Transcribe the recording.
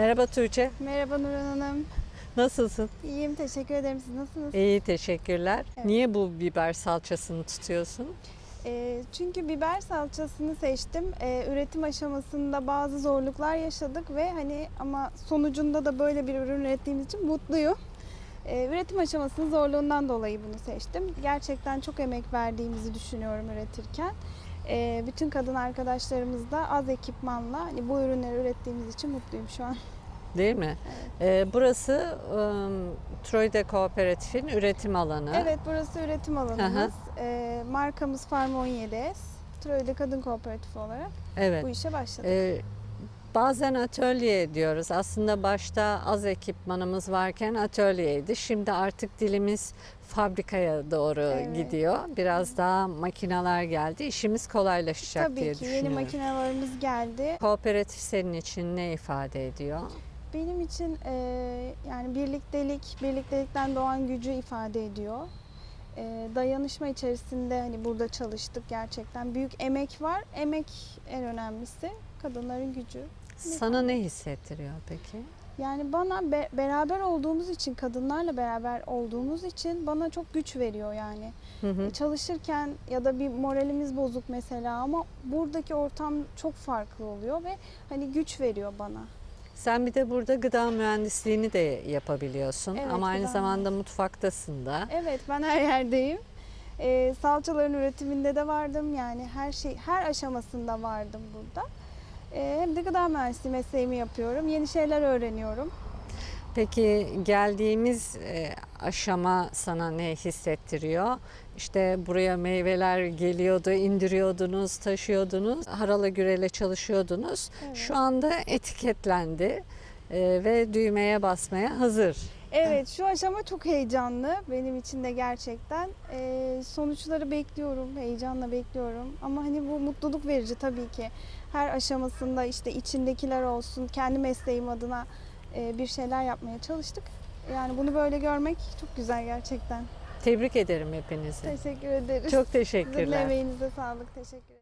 Merhaba Tuğçe, Merhaba Nurhan Hanım. nasılsın? İyiyim, teşekkür ederim. Siz nasılsınız? İyi, teşekkürler. Evet. Niye bu biber salçasını tutuyorsun? Ee, çünkü biber salçasını seçtim. Ee, üretim aşamasında bazı zorluklar yaşadık ve hani ama sonucunda da böyle bir ürün ürettiğimiz için mutluyum. Ee, üretim aşamasının zorluğundan dolayı bunu seçtim. Gerçekten çok emek verdiğimizi düşünüyorum üretirken. Ee, bütün kadın arkadaşlarımız da az ekipmanla hani bu ürünleri ürettiğimiz için mutluyum şu an. Değil mi? Ee, burası ım, Troyde Kooperatif'in üretim alanı. Evet burası üretim alanımız. Ee, markamız Farm 17S. Troy'da Kadın Kooperatifi olarak Evet. bu işe başladık. Ee, bazen atölye diyoruz. Aslında başta az ekipmanımız varken atölyeydi. Şimdi artık dilimiz fabrikaya doğru Evet. gidiyor. Biraz daha makineler geldi. İşimiz kolaylaşacak Tabii diye ki yeni düşünüyorum. makinelerimiz geldi. Kooperatif senin için ne ifade ediyor? Benim için e, yani birliktelik, birliktelikten doğan gücü ifade ediyor. E, dayanışma içerisinde hani burada çalıştık gerçekten. Büyük emek var. Emek en önemlisi. Kadınların gücü. Sana ne hissettiriyor peki? Yani bana be- beraber olduğumuz için, kadınlarla beraber olduğumuz için bana çok güç veriyor yani. Hı hı. Çalışırken ya da bir moralimiz bozuk mesela ama buradaki ortam çok farklı oluyor ve hani güç veriyor bana. Sen bir de burada gıda mühendisliğini de yapabiliyorsun Evet, ama aynı zamanda mutfaktasın da. Evet ben her yerdeyim. Ee, salçaların üretiminde de vardım yani her şey her aşamasında vardım burada. Ee, hem de gıda mühendisliği mesleğimi yapıyorum. Yeni şeyler öğreniyorum. Peki geldiğimiz e, aşama sana ne hissettiriyor? İşte buraya meyveler geliyordu, indiriyordunuz, taşıyordunuz, harala gürele çalışıyordunuz. Evet. Şu anda etiketlendi e, ve düğmeye basmaya hazır. Evet şu aşama çok heyecanlı benim için de gerçekten. Ee, sonuçları bekliyorum, heyecanla bekliyorum. Ama hani bu mutluluk verici tabii ki. Her aşamasında işte içindekiler olsun, kendi mesleğim adına e, bir şeyler yapmaya çalıştık. Yani bunu böyle görmek çok güzel gerçekten. Tebrik ederim hepinizi. Teşekkür ederiz. Çok Sizin teşekkürler. emeğinize sağlık. Teşekkür ederim.